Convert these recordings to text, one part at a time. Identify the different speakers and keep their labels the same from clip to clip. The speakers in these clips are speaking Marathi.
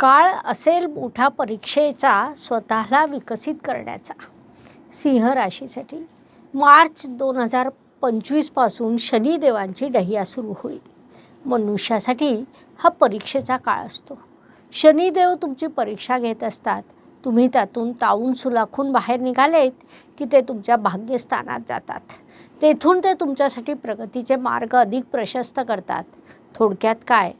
Speaker 1: काळ असेल मोठा परीक्षेचा स्वतःला विकसित करण्याचा. सिंह राशीसाठी मार्च दोन हजार पंचवीसपासून शनिदेवांची डहिया सुरू होईल. मनुष्यासाठी हा परीक्षेचा काळ असतो. शनिदेव तुमची परीक्षा घेत असतात. तुम्ही त्यातून तावून सुलाखून बाहेर निघालेत की ते तुमच्या भाग्यस्थानात जातात. तेथून ते तुमच्यासाठी प्रगतीचे मार्ग अधिक प्रशस्त करतात. थोडक्यात काय?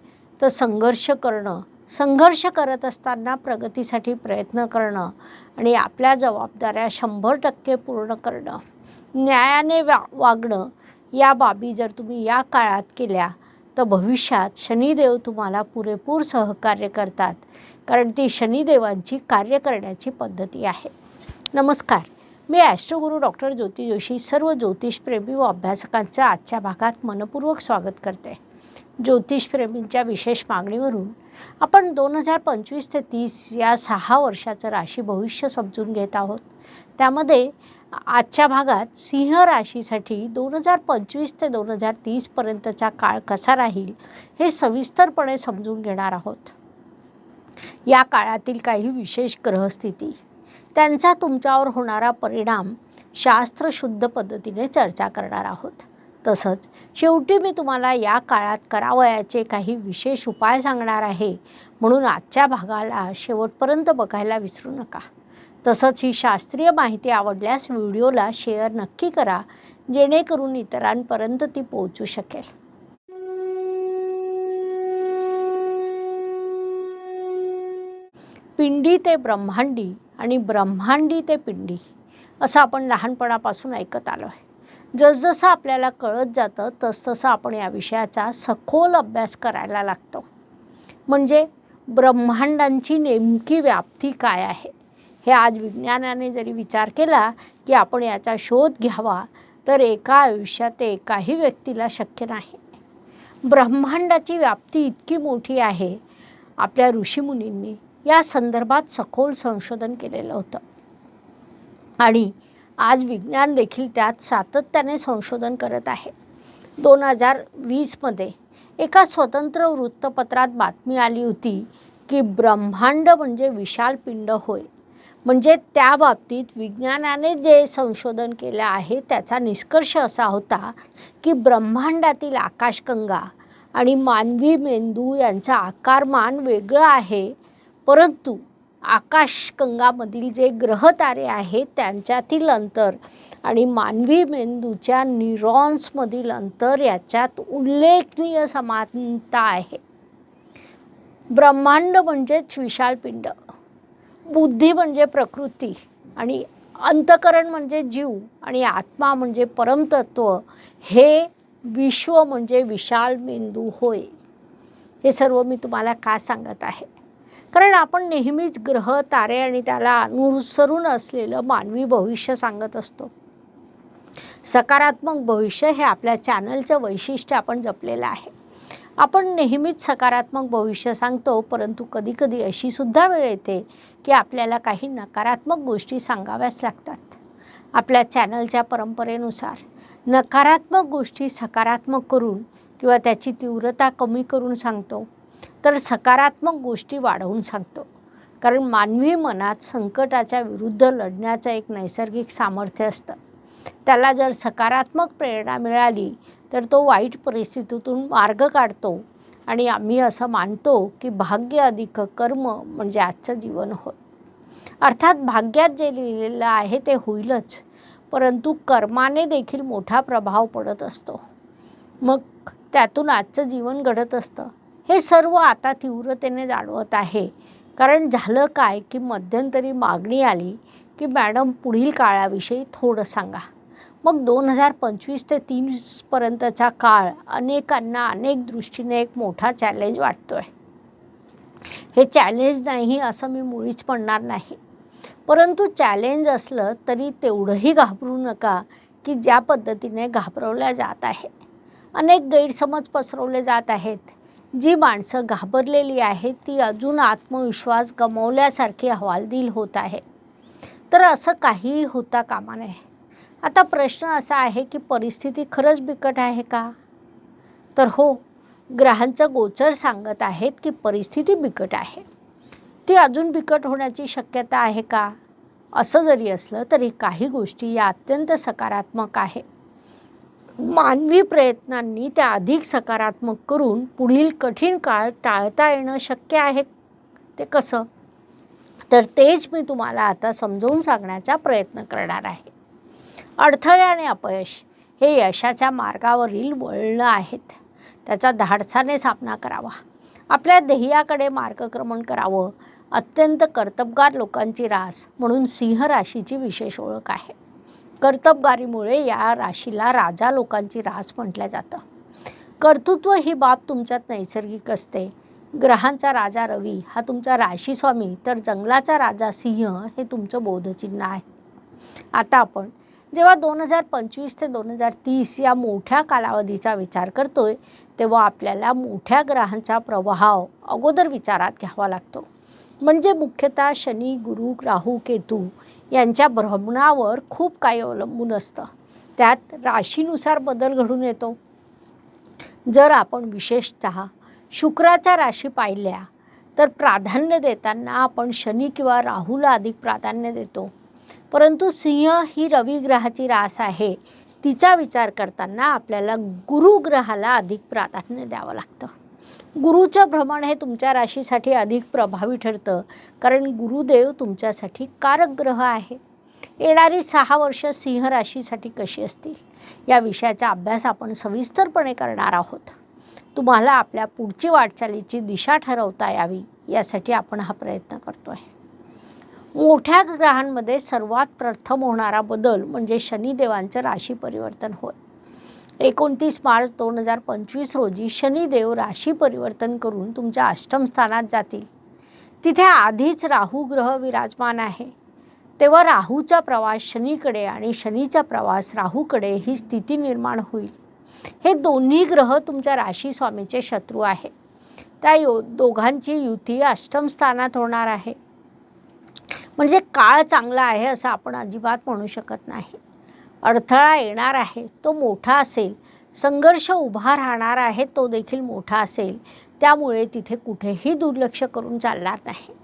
Speaker 1: तर संघर्ष करणं संघर्ष करत असताना प्रगतीसाठी प्रयत्न करणं आणि आपल्या जबाबदाऱ्या शंभर टक्के पूर्ण करणं. न्यायाने वा वागणं या बाबी जर तुम्ही या काळात केल्या तर भविष्यात शनिदेव तुम्हाला पुरेपूर सहकार्य करतात कारण ती शनिदेवांची कार्य करण्याची पद्धती आहे. नमस्कार. मी ॲस्ट्रोगुरू डॉक्टर ज्योती जोशी सर्व ज्योतिषप्रेमी व अभ्यासकांचं आजच्या भागात मनपूर्वक स्वागत करते. ज्योतिषप्रेमींच्या विशेष मागणीवरून आपण दोन हजार पंचवीस ते तीस या सहा वर्षाचं राशी भविष्य समजून घेत आहोत. त्यामध्ये आजच्या भागात सिंह राशीसाठी दोन हजार पंचवीस ते दोन हजार तीसपर्यंतचा काळ कसा राहील हे सविस्तरपणे समजून घेणार आहोत. या काळातील काही विशेष ग्रहस्थिती. त्यांचा तुमच्यावर होणारा परिणाम शास्त्रशुद्ध पद्धतीने चर्चा करणार आहोत. तसंच शेवटी मी तुम्हाला या काळात करावयाचे काही विशेष उपाय सांगणार आहे. म्हणून आजच्या भागाला शेवटपर्यंत बघायला विसरू नका. तसंच ही शास्त्रीय माहिती आवडल्यास व्हिडिओला शेअर नक्की करा जेणेकरून इतरांपर्यंत ती पोहोचू शकेल. पिंडी ते ब्रह्मांडी आणि ब्रह्मांडी ते पिंडी असं आपण लहानपणापासून ऐकत आलो आहे जसजसं आपल्याला कळत जातं तसतसं आपण या विषयाचा सखोल अभ्यास करायला लागतो. म्हणजे ब्रह्मांडांची नेमकी व्याप्ती काय आहे? हे आज विज्ञानाने जरी विचार केला की आपण याचा शोध घ्यावा तर एका आयुष्यात एकाही व्यक्तीला शक्य नाही. ब्रह्मांडाची व्याप्ती इतकी मोठी आहे आपल्या ऋषीमुनींनी या संदर्भात सखोल संशोधन केलेलं होतं. आणि आज विज्ञान देखील त्यात सातत्याने संशोधन करत आहे. दोन हजार वीसमध्ये एका स्वतंत्र वृत्तपत्रात बातमी आली होती की ब्रह्मांड म्हणजे विशाल पिंड होय. म्हणजे त्या बाबतीत विज्ञानाने जे संशोधन केलं आहे त्याचा निष्कर्ष असा होता की ब्रह्मांडातील आकाशगंगा आणि मानवी मेंदू यांचा आकारमान वेगळं आहे परंतु आकाशगंगामधील जे ग्रहतारे आहेत त्यांच्यातील अंतर आणि मानवी मेंदूच्या न्यूरॉन्समधील अंतर याच्यात उल्लेखनीय समानता आहे. ब्रह्मांड म्हणजेच विशाल पिंड बुद्धी म्हणजे प्रकृती आणि अंतकरण म्हणजे जीव आणि आत्मा म्हणजे परमतत्व. हे विश्व म्हणजे विशाल मेंदू होय. हे सर्व मी तुम्हाला का सांगत आहे? कारण आपण नेहमीच ग्रह तारे आणि त्याला अनुसरून असलेलं मानवी भविष्य सांगत असतो. सकारात्मक भविष्य हे आपल्या चॅनलचं वैशिष्ट्य आपण जपलेलं आहे. आपण नेहमीच सकारात्मक भविष्य सांगतो परंतु कधीकधी अशी सुद्धा वेळ येते की आपल्याला काही नकारात्मक गोष्टी सांगाव्याच लागतात. आपल्या चॅनलच्या परंपरेनुसार नकारात्मक गोष्टी सकारात्मक करून किंवा त्याची तीव्रता कमी करून सांगतो. तर सकारात्मक गोष्टी वाढवून सांगतो. कारण मानवी मनात संकटाच्या विरुद्ध लढण्याचं एक नैसर्गिक सामर्थ्य असतं. त्याला जर सकारात्मक प्रेरणा मिळाली तर तो वाईट परिस्थितीतून मार्ग काढतो. आणि आम्ही असं मानतो की भाग्य अधिक कर्म म्हणजे आजचं जीवन होय. अर्थात भाग्यात जे लिहिलेलं आहे ते होईलच परंतु कर्माने देखील मोठा प्रभाव पडत असतो. मग त्यातून आजचं जीवन घडत असतं. हे सर्व आता तीव्रतेने जाणवत आहे. कारण झालं काय की मध्यंतरी मागणी आली की मॅडम पुढील काळाविषयी थोडं सांगा. मग दोन हजार पंचवीस ते तीसपर्यंतचा काळ अनेकांना अनेक दृष्टीने एक मोठा चॅलेंज वाटतो आहे हे चॅलेंज नाही असं मी मुळीच म्हणणार नाही. परंतु चॅलेंज असलं तरी तेवढंही घाबरू नका की ज्या पद्धतीने घाबरवल्या जात आहे. अनेक गैरसमज पसरवले जात आहेत. जी माणसं घाबरलेली आहेत ती अजून आत्मविश्वास गमावल्यासारखी हवालदिल होत आहे. तर असं काहीही होता कामा नये. आता प्रश्न असा आहे की परिस्थिती खरंच बिकट आहे का? तर हो ग्रहांचं गोचर सांगत आहेत की परिस्थिती बिकट आहे. ती अजून बिकट होण्याची शक्यता आहे का? असं जरी असलं तरी काही गोष्टी या अत्यंत सकारात्मक आहे मानवी प्रयत्नांनी त्या अधिक सकारात्मक करून पुढील कठीण काळ टाळता येणं शक्य आहे. ते कसं? तर तेच मी तुम्हाला आता समजवून सांगण्याचा प्रयत्न करणार आहे. अडथळे आणि अपयश हे यशाच्या मार्गावरील वळणं आहेत. त्याचा धाडसाने सामना करावा. आपल्या ध्येयाकडे मार्गक्रमण करावं. अत्यंत कर्तबगार लोकांची रास म्हणून सिंह राशीची विशेष ओळख आहे. कर्तबगारीमुळे या राशीला राजा लोकांची रास म्हटलं जातं. कर्तृत्व ही बाब तुमच्यात नैसर्गिक असते. ग्रहांचा राजा रवी हा तुमचा राशीस्वामी तर जंगलाचा राजा सिंह हे तुमचं बोधचिन्ह आहे. आता आपण जेव्हा दोन हजार पंचवीस ते दोन हजार तीस या मोठ्या कालावधीचा विचार करतोय तेव्हा आपल्याला मोठ्या ग्रहांचा प्रभाव अगोदर विचारात घ्यावा लागतो. म्हणजे मुख्यतः शनी गुरु राहू केतू यांच्या भ्रमणावर खूप काही अवलंबून असतं. त्यात राशीनुसार बदल घडून येतो. जर आपण विशेषतः शुक्राच्या राशी पाहिल्या तर प्राधान्य देताना आपण शनी किंवा राहूला अधिक प्राधान्य देतो. परंतु सिंह ही रवी ग्रहाची रास आहे. तिचा विचार करताना आपल्याला गुरुग्रहाला अधिक प्राधान्य द्यावं लागतं. गुरुचं भ्रमण हे तुमच्या राशीसाठी अधिक प्रभावी ठरतं. कारण गुरुदेव तुमच्यासाठी कारक ग्रह आहे. येणारी सहा वर्ष सिंह राशीसाठी कशी असतील? या विषयाचा अभ्यास आपण सविस्तरपणे करणार आहोत. तुम्हाला आपल्या पुढची वाटचालीची दिशा ठरवता यावी यासाठी आपण हा प्रयत्न करतो आहे मोठ्या ग्रहांमध्ये सर्वात प्रथम होणारा बदल म्हणजे शनिदेवांचं राशी परिवर्तन होय. एकोणतीस मार्च दोन हजार पंचवीस रोजी शनिदेव राशी परिवर्तन करून तुमच्या अष्टमस्थानात जातील. तिथे आधीच राहू ग्रह विराजमान आहे. तेव्हा राहूचा प्रवास शनीकडे आणि शनीचा प्रवास राहूकडे ही स्थिती निर्माण होईल. हे दोन्ही ग्रह तुमच्या राशी स्वामीचे शत्रू आहे. त्या यो दोघांची युती अष्टमस्थानात होणार आहे. म्हणजे काळ चांगला आहे असं आपण अजिबात म्हणू शकत नाही. अडथळा येणार आहे तो मोठा असेल संघर्ष उभा राहणार आहे तो देखील मोठा असेल त्यामुळे तिथे कुठेही दुर्लक्ष करून चालणार नाही.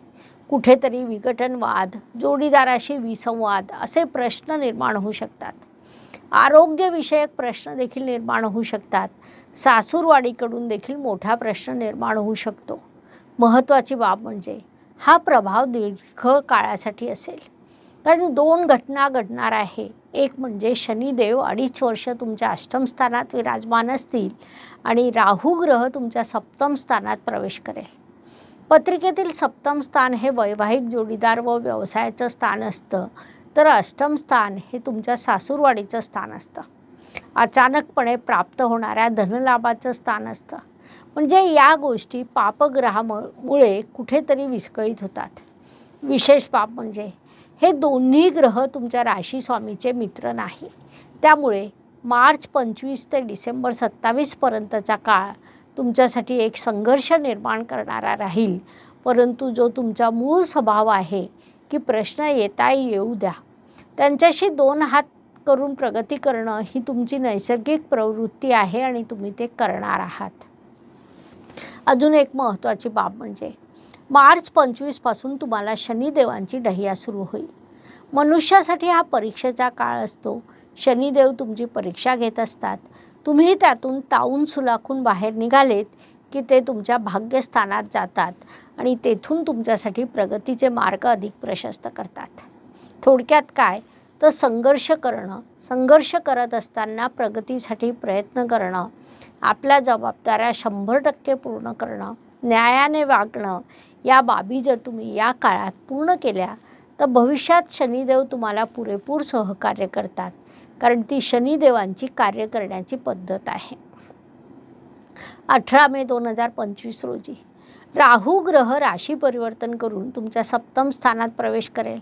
Speaker 1: कुठेतरी विघटनवाद जोडीदाराशी विसंवाद असे प्रश्न निर्माण होऊ शकतात. आरोग्यविषयक प्रश्न देखील निर्माण होऊ शकतात. सासूरवाडीकडून देखील मोठा प्रश्न निर्माण होऊ शकतो. महत्त्वाची बाब म्हणजे हा प्रभाव दीर्घ काळासाठी असेल. कारण दोन घटना घडणार आहे. एक म्हणजे शनिदेव अडीच वर्ष तुमच्या अष्टमस्थानात विराजमान असतील आणि राहू ग्रह तुमच्या सप्तम स्थानात प्रवेश करेल. पत्रिकेतील सप्तम स्थान हे वैवाहिक जोडीदार व व्यवसायाचं स्थान असतं. तर अष्टम स्थान हे तुमच्या सासूरवाडीचं स्थान असतं. अचानकपणे प्राप्त होणाऱ्या धनलाभाचं स्थान असतं. म्हणजे या गोष्टी पापग्रहामुळे कुठेतरी विस्कळीत होतात. विशेष पाप म्हणजे हे दोन्ही ग्रह तुमच्या राशी स्वामीचे मित्र नाही. त्यामुळे मार्च पंचवीस ते डिसेंबर सत्तावीसपर्यंतचा काळ तुमच्यासाठी एक संघर्ष निर्माण करणारा राहील. परंतु जो तुमचा मूळ स्वभाव आहे की प्रश्न येता येऊ द्या. त्यांच्याशी दोन हात करून प्रगती करणं ही तुमची नैसर्गिक प्रवृत्ती आहे आणि तुम्ही ते करणार आहात. अजून एक महत्त्वाची बाब म्हणजे मार्च पंचवीसपासून तुम्हाला शनिदेवांची डहिया सुरू होईल. मनुष्यासाठी हा परीक्षेचा काळ असतो. शनिदेव तुमची परीक्षा घेत असतात. तुम्ही त्यातून ताऊन सुलाखून बाहेर निघालेत की ते तुमच्या भाग्यस्थानात जातात आणि तेथून तुमच्यासाठी प्रगतीचे मार्ग अधिक प्रशस्त करतात. थोडक्यात काय? तर संघर्ष करणं. संघर्ष करत असताना प्रगतीसाठी प्रयत्न करणं. आपल्या जबाबदाऱ्या शंभर टक्के पूर्ण करणं. न्यायाने वागणं. या बाबी जर तुम्ही या काळात पूर्ण केल्या तर भविष्यात शनिदेव तुम्हाला पुरेपूर सहकार्य करतात. कारण ती शनिदेवांची कार्य करण्याची पद्धत आहे. अठरा मे दोन हजार पंचवीस रोजी राहू ग्रह राशी परिवर्तन करून तुमच्या सप्तम स्थानात प्रवेश करेल.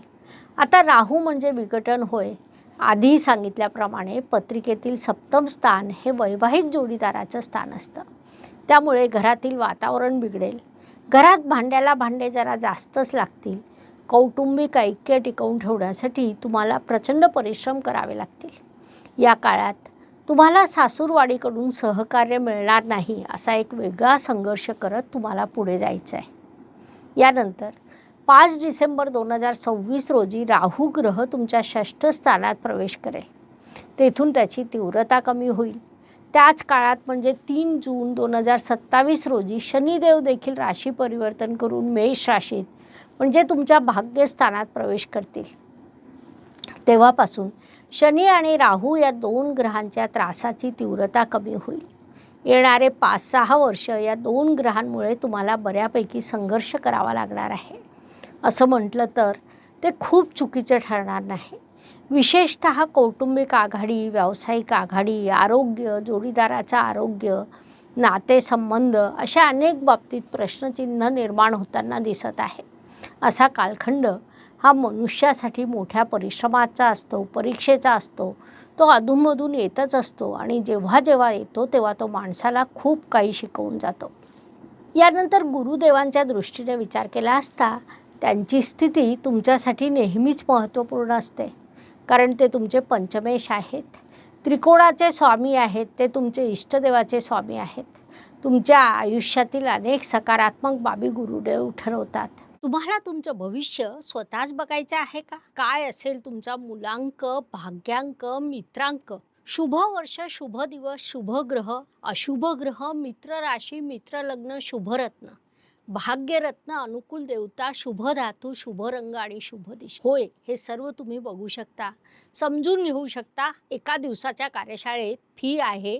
Speaker 1: आता राहू म्हणजे विघटन होय. आधी सांगितल्याप्रमाणे पत्रिकेतील सप्तम स्थान हे वैवाहिक जोडीदाराचं स्थान असतं. त्यामुळे घरातील वातावरण बिघडेल. घरात भांड्याला भांडे जरा जास्तच लागतील. कौटुंबिक ऐक्य टिकवून ठेवण्यासाठी तुम्हाला प्रचंड परिश्रम करावे लागतील. या काळात तुम्हाला सासूरवाडीकडून सहकार्य मिळणार नाही असा एक वेगळा संघर्ष करत तुम्हाला पुढे जायचं आहे यानंतर पाच डिसेंबर दोन हजार सव्वीस रोजी राहू ग्रह तुमच्या षष्ठ स्थानात प्रवेश करेल. तेथून त्याची तीव्रता कमी होईल. त्याच काळात म्हणजे तीन जून दोन हजार सत्तावीस रोजी शनिदेव देखील राशी परिवर्तन करून मेष राशीत म्हणजे तुमच्या भाग्यस्थानात प्रवेश करतील. तेव्हापासून शनी आणि राहू या दोन ग्रहांच्या त्रासाची तीव्रता कमी होईल. येणारे पाच सहा वर्ष या दोन ग्रहांमुळे तुम्हाला बऱ्यापैकी संघर्ष करावा लागणार आहे. असं म्हटलं तर ते खूप चुकीचं ठरणार नाही. विशेषत कौटुंबिक आघाडी व्यावसायिक आघाडी आरोग्य जोडीदाराचं आरोग्य नातेसंबंध अशा अनेक बाबतीत प्रश्नचिन्ह निर्माण होताना दिसत आहे. असा कालखंड हा मनुष्यासाठी मोठ्या परिश्रमाचा असतो परीक्षेचा असतो. तो अधूनमधून येतच असतो आणि जेव्हा जेव्हा येतो तेव्हा तो माणसाला खूप काही शिकवून जातो. यानंतर गुरुदेवांच्या दृष्टीने विचार केला असता त्यांची स्थिती तुमच्यासाठी नेहमीच महत्त्वपूर्ण असते. कारण ते तुमचे पंचमेश आहेत. त्रिकोणाचे स्वामी आहेत ते तुमचे इष्टदेवाचे स्वामी आहेत. तुमच्या आयुष्यातील अनेक सकारात्मक बाबी गुरुदेव ठरवतात. तुम्हाला तुमचं भविष्य स्वतःच बघायचं आहे का? काय असेल तुमचा मुलांक भाग्यांक मित्रांक? शुभ वर्ष शुभ दिवस शुभ ग्रह अशुभ ग्रह मित्र राशी मित्र लग्न शुभरत्न भाग्यरत्न अनुकूल देवता शुभ धातू शुभ रंग आणि शुभ दिशा. होय हे सर्व तुम्ही बघू शकता. समजून घेऊ शकता एका दिवसाच्या कार्यशाळेत फी आहे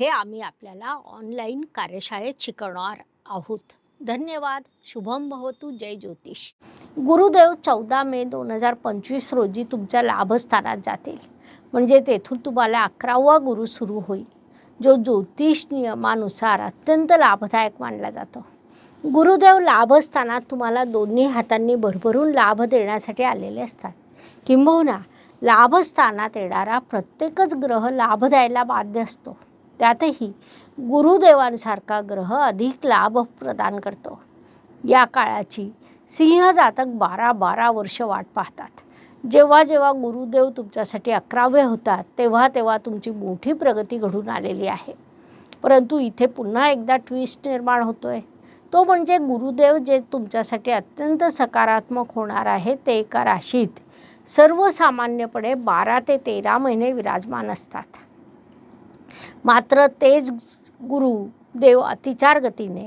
Speaker 1: हे आम्ही आपल्याला ऑनलाईन कार्यशाळेत शिकवणार आहोत. धन्यवाद. शुभम भवतु. जय ज्योतिष. गुरुदेव चौदा मे दोन हजार पंचवीस रोजी तुमच्या लाभस्थानात जातील. म्हणजे तेथून तुम्हाला अकरावा गुरु सुरू होईल. जो ज्योतिष नियमानुसार अत्यंत लाभदायक मानला जातो. गुरुदेव लाभस्थानात तुम्हाला दोन्ही हातांनी भरभरून लाभ देण्यासाठी आलेले असतात. किंबहुना लाभस्थानात येणारा प्रत्येकच ग्रह लाभ द्यायला बाध्य असतो. त्यातही गुरुदेवांसारखा ग्रह अधिक लाभ प्रदान करतो. या काळाची सिंह जातक बारा बारा वर्ष वाट पाहतात. जेव्हा जेव्हा गुरुदेव तुमच्यासाठी अकरावे होतात तेव्हा तेव्हा तुमची मोठी प्रगती घडून आलेली आहे. परंतु इथे पुन्हा एकदा ट्विस्ट निर्माण होतो आहे तो म्हणजे गुरुदेव जे तुमच्यासाठी अत्यंत सकारात्मक होणार आहे ते एका राशीत सर्वसामान्यपणे बारा ते तेरा महिने विराजमान असतात. मात्र तेच गुरु देव अतिचार गतीने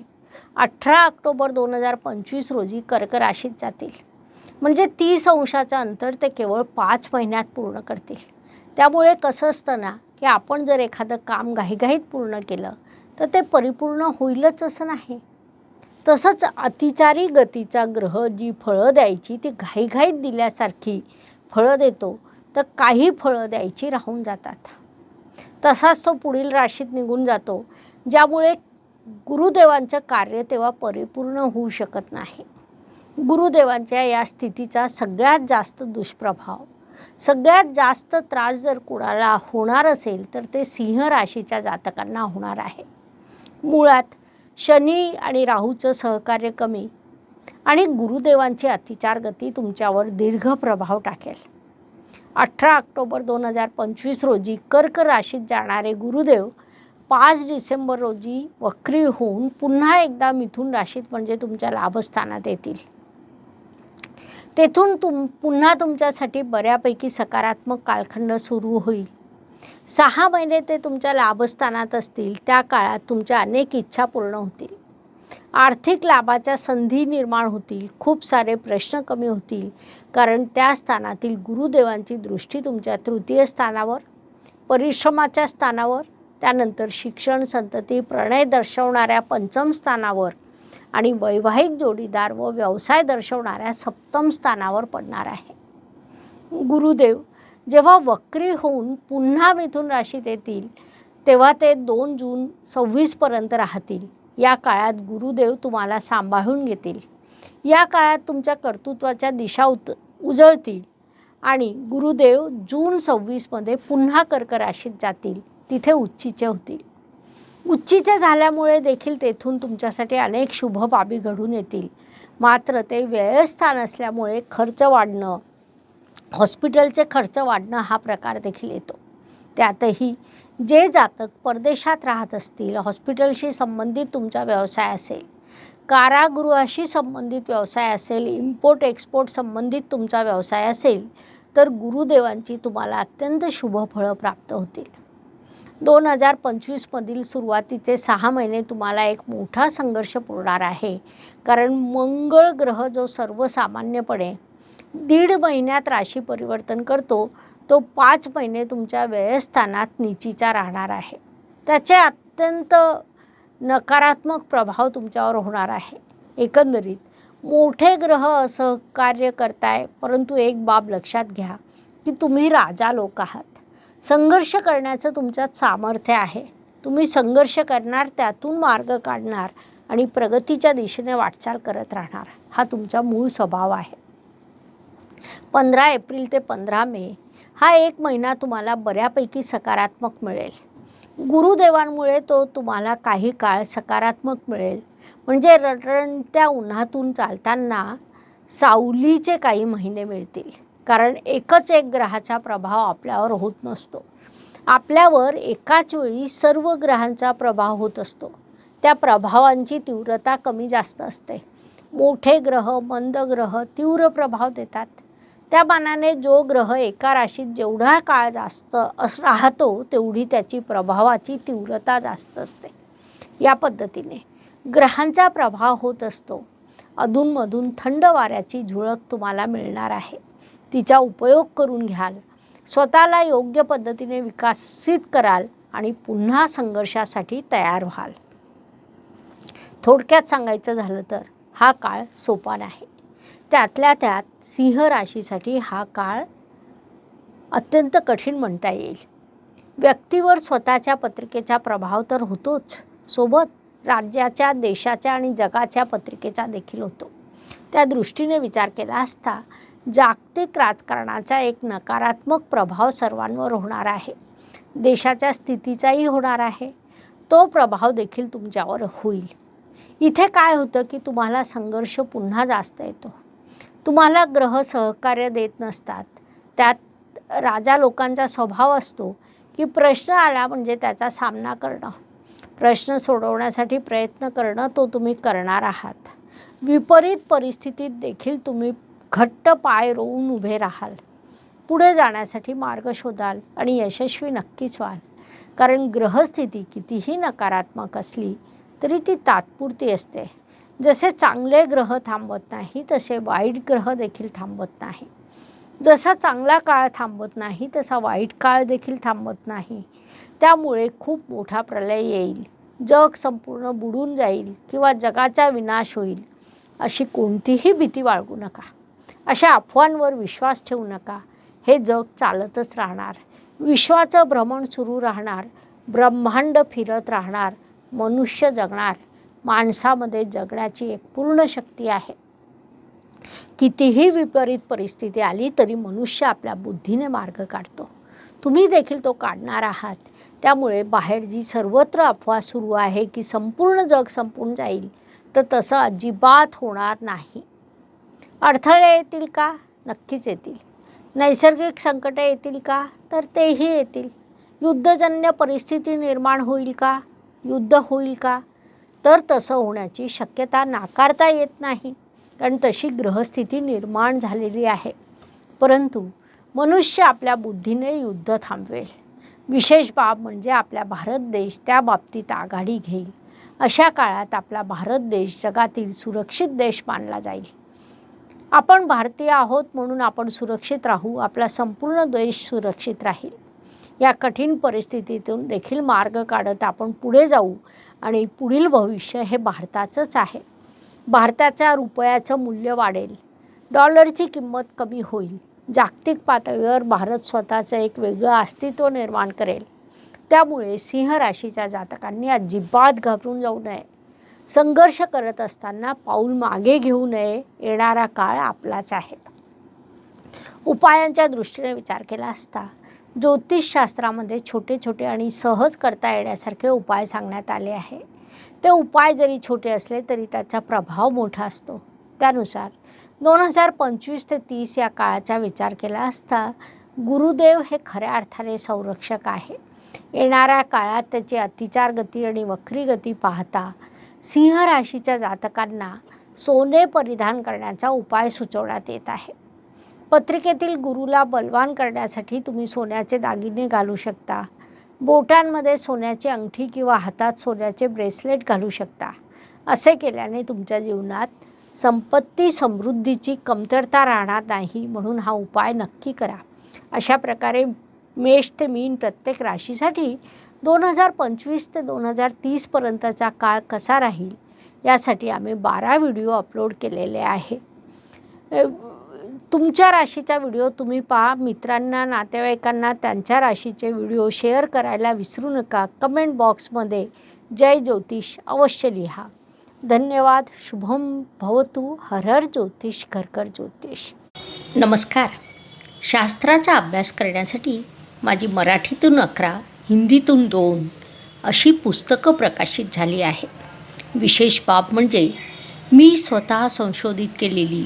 Speaker 1: अठरा ऑक्टोबर दोन हजार पंचवीस रोजी कर्क राशीत जातील. म्हणजे तीस अंशाचं अंतर ते केवळ पाच महिन्यात पूर्ण करतील. त्यामुळे कसं असतं ना की आपण जर एखादं काम घाईघाईत पूर्ण केलं तर ते परिपूर्ण होईलच असं नाही. तसंच अतिचारी गतीचा ग्रह जी फळं द्यायची ती घाईघाईत दिल्यासारखी फळं देतो तर काही फळं द्यायची राहून जातात. तसाच तो पुढील राशीत निघून जातो ज्यामुळे गुरुदेवांचं कार्य तेव्हा परिपूर्ण होऊ शकत नाही. गुरुदेवांच्या या स्थितीचा सगळ्यात जास्त दुष्प्रभाव सगळ्यात जास्त त्रास जर कुणाला होणार असेल तर ते सिंह राशीच्या जातकांना होणार आहे. मुळात शनी आणि राहूचं सहकार्य कमी आणि गुरुदेवांची अतिचार गती तुमच्यावर दीर्घ प्रभाव टाकेल. अठरा ऑक्टोबर दोन हजार पंचवीस रोजी कर्क राशीत जाणारे गुरुदेव पाच डिसेंबर रोजी वक्री होऊन पुन्हा एकदा मिथुन राशीत म्हणजे तुमच्या लाभस्थानात येतील. तेथून तुम पुन्हा तुमच्यासाठी बऱ्यापैकी सकारात्मक कालखंड सुरू होईल. सहा महिने ते तुमच्या लाभस्थानात असतील त्या काळात तुमच्या अनेक इच्छा पूर्ण होतील. आर्थिक लाभाच्या संधी निर्माण होतील खूप सारे प्रश्न कमी होतील. कारण त्या स्थानातील गुरुदेवांची दृष्टी तुमच्या तृतीय स्थानावर परिश्रमाच्या स्थानावर त्यानंतर शिक्षण संतती प्रणय दर्शवणाऱ्या पंचम स्थानावर आणि वैवाहिक जोडीदार व व्यवसाय दर्शवणाऱ्या सप्तम स्थानावर पडणार आहे. गुरुदेव जेव्हा वक्री होऊन पुन्हा मिथुन राशीत येतील तेव्हा ते दोन जून सव्वीसपर्यंत राहतील. या काळात गुरुदेव तुम्हाला सांभाळून घेतील. या काळात तुमच्या कर्तृत्वाच्या दिशा उत उजळतील आणि गुरुदेव जून सव्वीसमध्ये पुन्हा कर्क राशीत जातील. तिथे उच्चीचे होतील. उच्चीचे झाल्यामुळे देखील तेथून तुमच्यासाठी अनेक शुभ बाबी घडून येतील. मात्र ते व्ययस्थान असल्यामुळे खर्च वाढणं हॉस्पिटलचे खर्च वाढणं हा प्रकार देखील येतो. त्यातही जे जातक परदेशात राहत असतील हॉस्पिटलशी संबंधित तुमचा व्यवसाय असेल कारागृहाशी संबंधित व्यवसाय असेल इम्पोर्ट एक्सपोर्ट संबंधित तुमचा व्यवसाय असेल तर गुरुदेवांची तुम्हाला अत्यंत शुभ फळं प्राप्त होतील. दोन हजार पंचवीसमधील सुरुवातीचे सहा महिने तुम्हाला एक मोठा संघर्ष पुरणार आहे. कारण मंगळ ग्रह जो सर्वसामान्यपणे दीड महिन्यात राशी परिवर्तन करतो तो पाच महिने तुमच्या व्ययस्थानात निचीचा राहणार आहे. त्याचे अत्यंत नकारात्मक प्रभाव तुमच्यावर होणार आहे. एकंदरीत मोठे ग्रह असहकार्य करताय परंतु एक बाब लक्षात घ्या की तुम्ही राजा लोक आहात. संघर्ष करण्याचं तुमच्यात सामर्थ्य आहे. तुम्ही संघर्ष करणार त्यातून मार्ग काढणार आणि प्रगतीच्या दिशेने वाटचाल करत राहणार. हा तुमचा मूळ स्वभाव आहे. पंधरा एप्रिल ते पंधरा मे हा एक महिना तुम्हाला बऱ्यापैकी सकारात्मक मिळेल. गुरुदेवांमुळे तो तुम्हाला काही काळ सकारात्मक मिळेल. म्हणजे रटणत्या उन्हातून चालताना सावलीचे काही महिने मिळतील. कारण एकच एक ग्रहाचा प्रभाव आपल्यावर होत नसतो. आपल्यावर एकाच वेळी सर्व ग्रहांचा प्रभाव होत असतो. त्या प्रभावांची तीव्रता कमी जास्त असते. मोठे ग्रह मंद ग्रह तीव्र प्रभाव देतात. त्या मानाने जो ग्रह एका राशीत जेवढा काळ जास्त अस राहतो तेवढी त्याची प्रभावाची तीव्रता जास्त असते. या पद्धतीने ग्रहांचा प्रभाव होत असतो. अधूनमधून थंड वाऱ्याची झुळक तुम्हाला मिळणार आहे. तिचा उपयोग करून घ्याल. स्वतःला योग्य पद्धतीने विकसित कराल आणि पुन्हा संघर्षासाठी तयार व्हाल. थोडक्यात सांगायचं झालं तर हा काळ सोपान आहे त्यातल्या त्यात सिंह राशीसाठी हा काळ अत्यंत कठीण म्हणता येईल. व्यक्तीवर स्वतःच्या पत्रिकेचा प्रभाव तर होतोच. सोबत राज्याच्या देशाच्या आणि जगाच्या पत्रिकेचा देखील होतो. त्या दृष्टीने विचार केला असता जागतिक राजकारणाचा एक नकारात्मक प्रभाव सर्वांवर होणार आहे. देशाच्या स्थितीचाही होणार आहे. तो प्रभाव देखील तुमच्यावर होईल. इथे काय होतं की तुम्हाला संघर्ष पुन्हा जास्त येतो. तुम्हाला ग्रह सहकार्य देत नसतात. त्यात राजा लोकांचा स्वभाव असतो की प्रश्न आला म्हणजे त्याचा सामना करणं. प्रश्न सोडवण्यासाठी प्रयत्न करणं तो तुम्ही करणार आहात. विपरीत परिस्थितीत देखील तुम्ही घट्ट पाय रोवून उभे राहाल. पुढे जाण्यासाठी मार्ग शोधाल आणि यशस्वी नक्कीच व्हाल. कारण ग्रहस्थिती कितीही नकारात्मक असली तरी ती तात्पुरती असते. जसे चांगले ग्रह थांबत नाही तसे वाईट ग्रह देखील थांबत नाही. जसा चांगला काळ थांबत नाही तसा वाईट काळ देखील थांबत नाही. त्यामुळे खूप मोठा प्रलय येईल. जग संपूर्ण बुडून जाईल किंवा जगाचा विनाश होईल अशी कोणतीही भीती बाळगू नका. अशा अफवांवर विश्वास ठेवू नका. हे जग चालतच राहणार. विश्वाचं भ्रमण सुरू राहणार. ब्रह्मांड फिरत राहणार. मनुष्य जगणार. माणसामध्ये जगण्याची एक पूर्ण शक्ती आहे. कितीही विपरीत परिस्थिती आली तरी मनुष्य आपल्या बुद्धीने मार्ग काढतो. तुम्ही देखील तो काढणार आहात. त्यामुळे बाहेर जी सर्वत्र अफवा सुरू आहे की संपूर्ण जग संपून जाईल तर तसं अजिबात होणार नाही. अडथळे येतील का? नक्कीच येतील. नैसर्गिक संकटे येतील का? तर तेही येतील. युद्धजन्य परिस्थिती निर्माण होईल का? युद्ध होईल का? तर तसं होण्याची शक्यता नाकारता येत नाही. कारण तशी ग्रहस्थिती निर्माण झालेली आहे. परंतु मनुष्य आपल्या बुद्धीने युद्ध थांबवेल. विशेष बाब म्हणजे आपला भारत देश त्या बाबतीत आघाडी घेईल. अशा काळात आपला भारत देश जगातील सुरक्षित देश मानला जाईल. आपण भारतीय आहोत म्हणून आपण सुरक्षित राहू आपला संपूर्ण देश सुरक्षित राहील. या कठीण परिस्थितीतून देखील मार्ग काढत आपण पुढे जाऊ आणि पुढील भविष्य हे भारताचंच आहे. भारताच्या रुपयाचं मूल्य वाढेल. डॉलरची किंमत कमी होईल. जागतिक पातळीवर भारत स्वतःचं एक वेगळं अस्तित्व निर्माण करेल. त्यामुळे सिंह राशीच्या जातकांनी अजिबात घाबरून जाऊ नये. संघर्ष करत असताना पाऊल मागे घेऊ नये येणारा काळ आपलाच आहे. उपायांच्या दृष्टीने विचार केला असता ज्योतिषशास्त्रामध्ये छोटे छोटे आणि सहज करता येण्यासारखे उपाय सांगण्यात आले आहे. ते उपाय जरी छोटे असले तरी त्याचा प्रभाव मोठा असतो. त्यानुसार दोन हजार पंचवीस ते तीस या काळाचा विचार केला असता गुरुदेव हे खऱ्या अर्थाने संरक्षक आहे. येणाऱ्या काळात त्याची अतिचार गती आणि वक्री गती पाहता सिंह राशीच्या जातकांना सोने परिधान करण्याचा उपाय सुचवण्यात येत आहे. पत्रिकेतील गुरुला बलवान करण्यासाठी तुम्ही सोन्याचे दागिने घालू शकता. बोटांमध्ये सोन्याची अंगठी किंवा हातात सोन्याचे ब्रेसलेट घालू शकता. असे केल्याने तुमच्या जीवनात संपत्ती समृद्धीची कमतरता राहणार नाही म्हणून हा उपाय नक्की करा. अशा प्रकारे मेष ते मीन प्रत्येक राशीसाठी दोन हजार पंचवीस ते दोन हजार तीसपर्यंतचा काळ कसा राहील यासाठी आम्ही बारा व्हिडिओ अपलोड केलेले आहे. तुमच्या राशीचा व्हिडिओ तुम्ही पहा. मित्रांना नातेवाईकांना त्यांच्या राशीचे व्हिडिओ शेअर करायला विसरू नका. कमेंट बॉक्समध्ये जय ज्योतिष अवश्य लिहा. धन्यवाद. शुभम भवतु. हर हर ज्योतिष घरकर ज्योतिष. नमस्कार. शास्त्राचा अभ्यास करण्यासाठी माझी मराठीतून अकरा हिंदीतून दोन अशी पुस्तकं प्रकाशित झाली आहे विशेष बाब म्हणजे मी स्वतः संशोधित केलेली